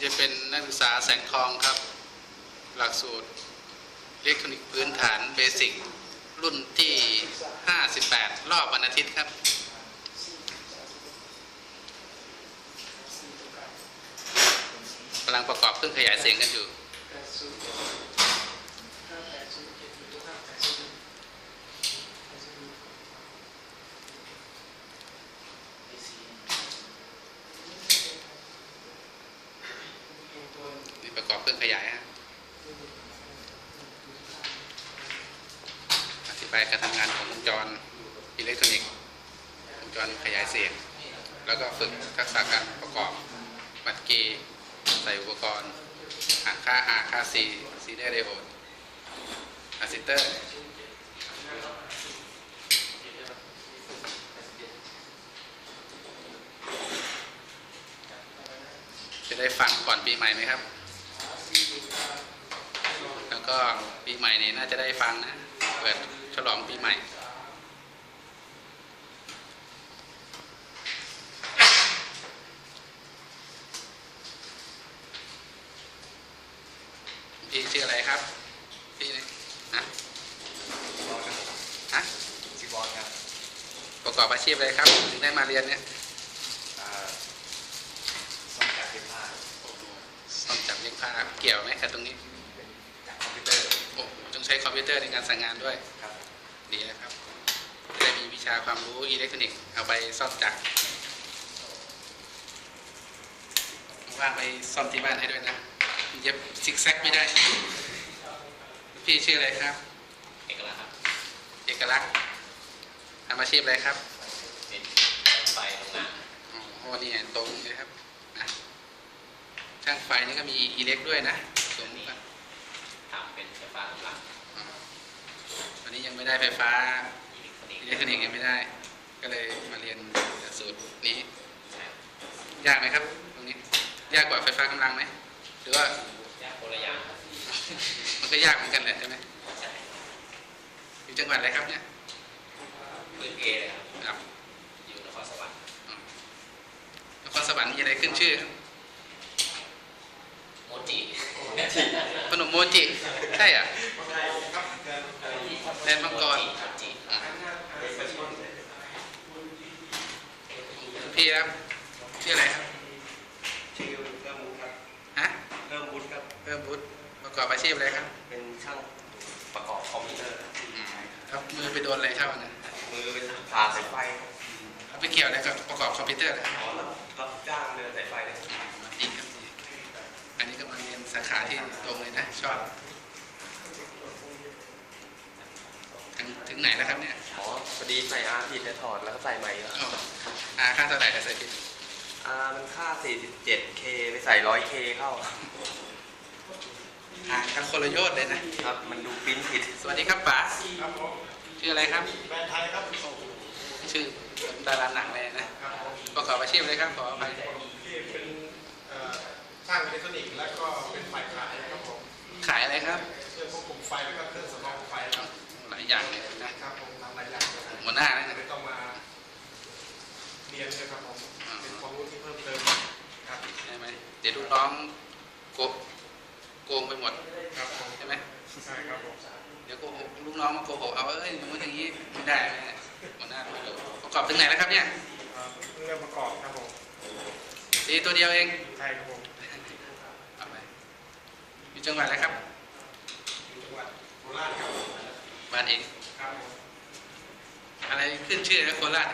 ที่จะเป็นนักศึกษาแสงทองครับ หลักสูตรอิเล็กทรอนิกส์พื้นฐานเบสิกรุ่นที่ 58 รอบวันอาทิตย์ครับ กำลังประกอบเครื่องขยายเสียงกันอยู่ นี่ประกอบเครื่อง ขยายฮะอธิบายการทำงานของวงจรอิเล็กทรอนิกส์วงจรขยายเสียง แล้วก็ฝึกทักษะการประกอบบัตรเกย์ใส่อุปกรณ์หาค่า R ค่า C ซีเดอร์ไดโอดอะซิเตอร์จะได้ฟังก่อนปีใหม่ไหมครับ ก็ปีใหม่นี้น่าจะได้ฟังนะ เปิดฉลองปีใหม่พี่ชื่ออะไรครับ พี่นี่นะฮะจีบอลครับ ประกอบอาชีพอะไรครับ ถึงได้มาเรียนเนี่ยอ่าซ่อมจากเย็บผ้าต้องจับเย็บผ้าเกี่ยวไหมกับตรงนี้ ช้คอมพิวเตอร์ในการสั่งงานด้วยครับดีนะครับจะได้มีวิชาความรู้อิเล็กทรอนิกส์เอาไปซ่อมจักรว่างไปซ่อมที่บ้านให้ด้วยนะเย็บซิกแซกไม่ได้ พี่ชื่ออะไรครับ เอกลักษณ์ครับเอกลักษณ์ทำอาชีพอะไรครับเป็นไฟโรงงานอ๋อโอ้นี่ตรงเลยครับอะช่างไฟนี่ก็มีอิเล็กด้วยนะสูงปะทำเป็นไฟฟ้ากำลัง อ๋อวันนี้ยังไม่ได้ไฟฟ้าอิเล็กทรอนิกส์อิเล็กทรอนิกส์ยังไม่ได้ ก็เลยมาเรียนหลักสูตรนี้ใช่ยากไหมครับ ตรงนี้ ยากกว่าไฟฟ้ากำลังไหมหรือว่ายากคนละอย่างครับมันก็ยากเหมือนกันแหละใช่ไหมใช่อยู่จังหวัดอะไรครับเนี่ยพื้นเกเลยครับครับอยู่นครสวรรค์อ๋อนครสวรรค์มีอะไรขึ้นชื่อครับโมจิขนมโมจิใช่อะแด นมังกรโมจิอะพี่ครับชื่ออะไรครับชื่อเริ่มบุญครับฮะเริ่มบุญครับเพิ่มบุตรประกอบอาชีพอะไรครับ เป็นช่างประกอบคอมพิวเตอร์อืมครับมือไปโดนอะไรเข้านะมือเป็นผ่าสายไฟครับเขาไปเกี่ยวอะไรกับประกอบคอมพิวเตอร์นะอ๋อรับรับจ้างเดินสายไฟเลยดีครับดีอันนี้ก็มาเรียนสาขาที่ตรงเลยนะชอบ ถึงถึง ไหนแล้วครับเนี่ยอ๋อพอดีใส่อาร์ผิดแล้วถอดแล้วก็ใส่ใหม่แล้วอ๋ออาค่าเท่าไหร่แต่ใส่ผิดอาร์มันค่า 47K ไปใส่ 100K เข้าห่างกันคนละโยชน์เลยนะ ครับ มันดูปริ้นผิด สวัสดีครับป๋าครับผมชื่ออะไรครับแบรนด์ไทยครับชื่อดาราหนังเลยนะครับผมประกอบอาชีพอะไรครับขออภัยที่เป็นเอ่อช่างอิเล็กทรอนิกส์และก็เป็นฝ่ายขายครับผมขายอะไรครับเครื่องควบคุมไฟแล้วก็เครื่องสำรองไฟครับหลายอย่างเลย หัวหน้านะไม่ต้องมาเรียนเลยครับผมเป็นความรู้ที่เพิ่มเติมครับใช่ไหมเดี๋ยวลูกน้องโกโกงไปหมดครับผมใช่ไหมใช่ครับผมเดี๋ยวโกหกลูกน้องมาโกหกเอาเอ้ยอย่างนู้นอย่างนี้ไม่ได้ไม่ได้หัวหน้าไม่รู้ประกอบถึงไหนแล้วครับเนี่ยเอ่อเรื่องประกอบครับผมสีตัวเดียวเองใช่ครับผมเอาไปอยู่จังหวัดอะไรครับอยู่จังหวัดโคราชครับบ้านเองครับผม อะไรขึ้นชื่อนะโคราช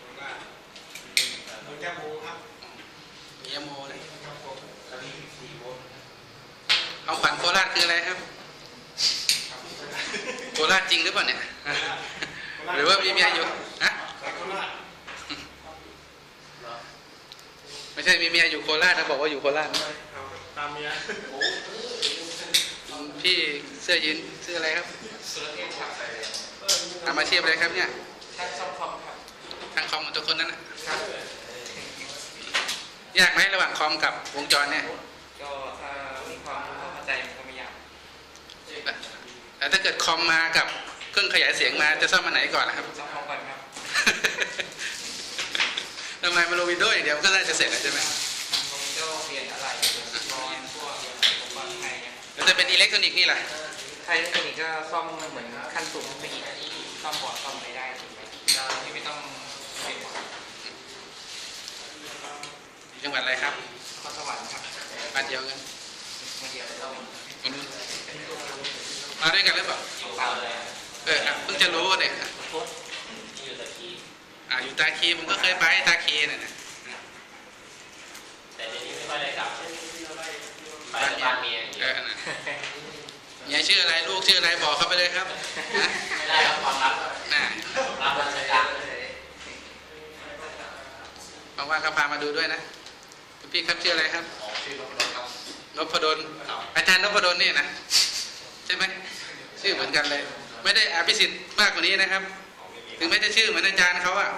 โคราชเมืองแก้วโมครับมียโมเลยครับผมตอนนี้สี่โมงเอาขวัญโคราชคืออะไรครับครับโคราชจริงหรือเปล่าเนี่ย หรือว่ามีเมียอยู่ฮะจากโคราชไม่ใช่มีเมียอยู่โคราชนะบอกว่าอยู่โคราชเอาตามเมียพี่เสื้อยืนเสื้ออะไรครับสุรเทพครับทำอาชีพอะไรครับเนี่ยช่างซ่อมคอมครับทางคอมเหมือนทุกคนนั่นแหละยากไหมระหว่างคอมกับวงจรเนี่ยก็ถ้ามีความรู้ความเข้าใจมันก็ไม่ยากแล้วถ้าเกิดคอมมากับเครื่องขยายเสียงมาจะซ่อมมาไหนก่อนนะครับซ่อมคอมก่อนครับทำไมมาลงวินโดว์อย่างเดียวก็น่าจะเสร็จแล้วใช่ไหมผมก็เรียนอะไรอเป็นอิเล็กทรอนิกส์นี่แหละ ไทยเทคนิคก็ซ่อมเหมือนขั้นสูงไปอีกซ่อมบอร์ดซ่อมไม่ได้ถูกไหมที่ไม่ต้องเปลี่ยนบอร์ดอยู่จังหวัดอะไรครับข้อสวรรค์ครับบ้านเดียวกันมาเดียวเราคนนู้นมาด้วยกันหรือเปล่าเปล่าเลยเอออะเพิ่งจะรู้เนี่ยโคตรอยู่ตะกี้อ่าอยู่ตาคีผมก็เคยไปตาคีเนี่ยนะแต่เดี๋ยวนี้ไม่ค่อยได้กลับไปบ้านบ้านเมียเออนะ เมียชื่ออะไรลูกชื่ออะไรบอกเขาไปเลยครับนะไม่ได้ครับความลับน่ะรับราชการเลยว่างๆก็พามาดูด้วยนะคุณพี่ครับชื่ออะไรครับอ๋อชื่อนพดลครับนพดลอาจารย์นพดลนี่นะใช่ไหมชื่อเหมือนกันเลย ไม่ได้อภิสิทธิ์มากกว่านี้นะครับ ถึงแม้จะชื่อเหมือนอาจารย์เขาอะ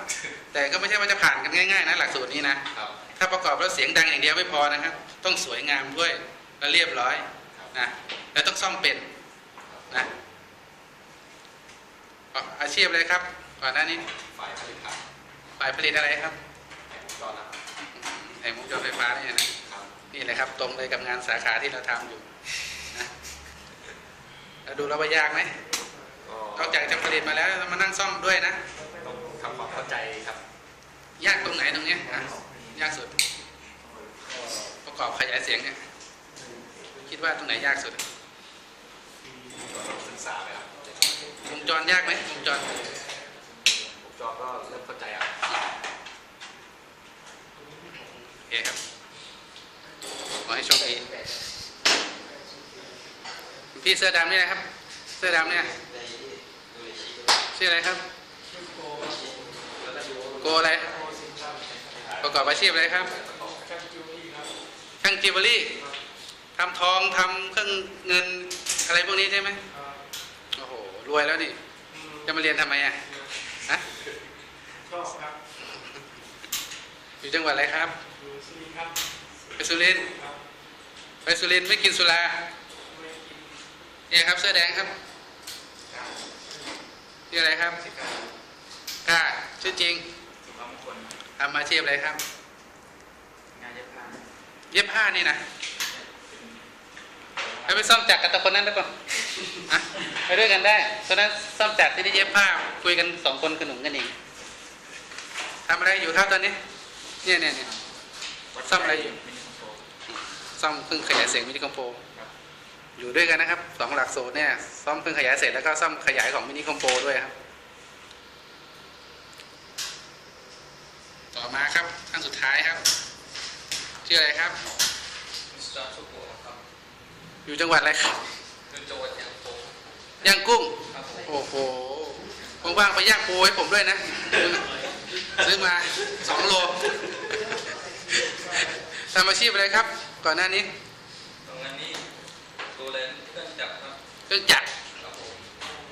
แต่ก็ไม่ใช่ว่าจะผ่านกันง่ายๆนะหลักสูตรนี้นะครับถ้าประกอบแล้วเสียงดังอย่างเดียวไม่พอนะครับ ต้องสวยงามด้วยและเรียบร้อย นะแล้วต้องซ่อมเป็นนะอะอาชีพอะไรครับ ก่อนหน้านี้ฝ่ายผลิตครับฝ่ายผลิตอะไรครับแห่งก่อนนะไอ้มุกยนต์ไฟฟ้าเนี่ยนะครับนี่แหละครับตรงเลยกับงานสาขาที่เราทำอยู่นะแล้วดูแล้วว่ายากไหมนอกจากจะผลิตมาแล้วมานั่งซ่อมด้วยนะต้องทำความเข้าใจครับ ยากตรงไหนตรงเนี้ยอะยากสุด ประกอบขยายเสียงเนี่ย คิดว่าตรงไหนยากสุดศึกษาไปครับวงจรยากไหมวงจรผมจอก็เริ่มเข้าใจครับโอเคครับขอให้โชคดีพี่เสื้อดำนี่นะครับ เสื้อดำเนี่ยชื่ออะไรครับโกอะไรประกอบอาชีพอะไรครับช่างจิวเวลรี่ ทำทองทำเครื่องเงินอะไรพวกนี้ใช่ไหมโอ้โหรวยแล้วนี่ จะมาเรียนทำไมอะฮะชอบครับ อยู่จังหวัดอะไรครับอยู่ซีครับไปสุรินทร์ครับไปสุรินทร์ไม่กินสุราไม่กินเนี่ยครับเสื้อแดงครับชื่ออะไรครับกล้าชื่อจริงสุภาพมงคลทำอาชีพอะไรครับ งานเย็บผ้า เย็บผ้านี่นะ ไปไปซ่อมจักรกับตะคนนั้นได้ปะอะไปด้วยกันได้ตอนนั้นซ่อมจักรที่ได้เย็บผ้าคุยกันสองคนขนุนกันเองทำอะไรอยู่ครับตอนนี้ เนี่ยเนี่ยเนี่ยซ่อมอะไรอยู่ซ่อมเครื่องขยายเสียงมินิคอมโปครับอยู่ด้วยกันนะครับสองหลักสูตรเนี่ยซ่อมเครื่องขยายเสร็จแล้วก็ซ่อมขยายของมินิคอมโปด้วยครับ ต่อมาครับท่านสุดท้ายครับชื่ออะไรครับมิสเตอร์สุโอยู่จังหวัดอะไรครับคือจังหวัดยางโปย่างกุ้งครับผมโอ้โหว่างๆไปย่างปูให้ผมด้วยนะ ซื้อมาสองโลทำอาชีพอะไรครับ ก่อนหน้านี้ตรงนั้นนี่ดูแลเครื่องจักรครับ เครื่องจักรครับผม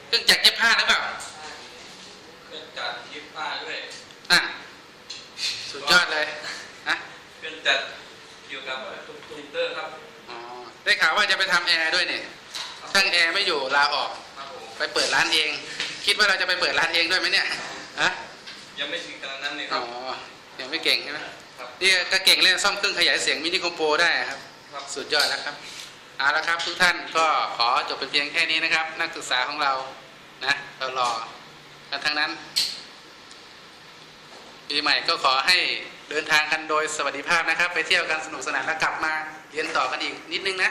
เครื่องจักรเย็บผ้าหรือเปล่า เครื่องจักรยิบผ้าด้วยอะสุดยอดเลยนะเครื่องจักรเกี่ยวกับพิมพ์เตอร์ครับ อ๋อ ได้ข่าวว่าจะไปทำแอร์ด้วยเนี่ยช่างแอร์ไม่อยู่ลาออกครับผมไปเปิดร้านเอง คิดว่าเราจะไปเปิดร้านเองด้วยไหมเนี่ยฮะยังไม่ถึงขนาดนั้นเลยคอ๋รัอบยังไม่เก่งใช่ไหมครับนี่ก็เก่งเรื่องซ่อมเครื่องขยายเสียงมินิคอมโปได้ครับครับ สุดยอดแล้วครับเอาละครับทุกท่านก็ขอจบเป็นเพียงแค่นี้นะครับ นักศึกษาของเรานะเรารอกันทั้งนั้นปีใหม่ก็ขอให้ เดินทางกันโดยสวัสดิภาพนะครับ ไปเที่ยวกันสนุกสนานแล้วกลับมาเรียนต่อกันอีกนิดนึงนะ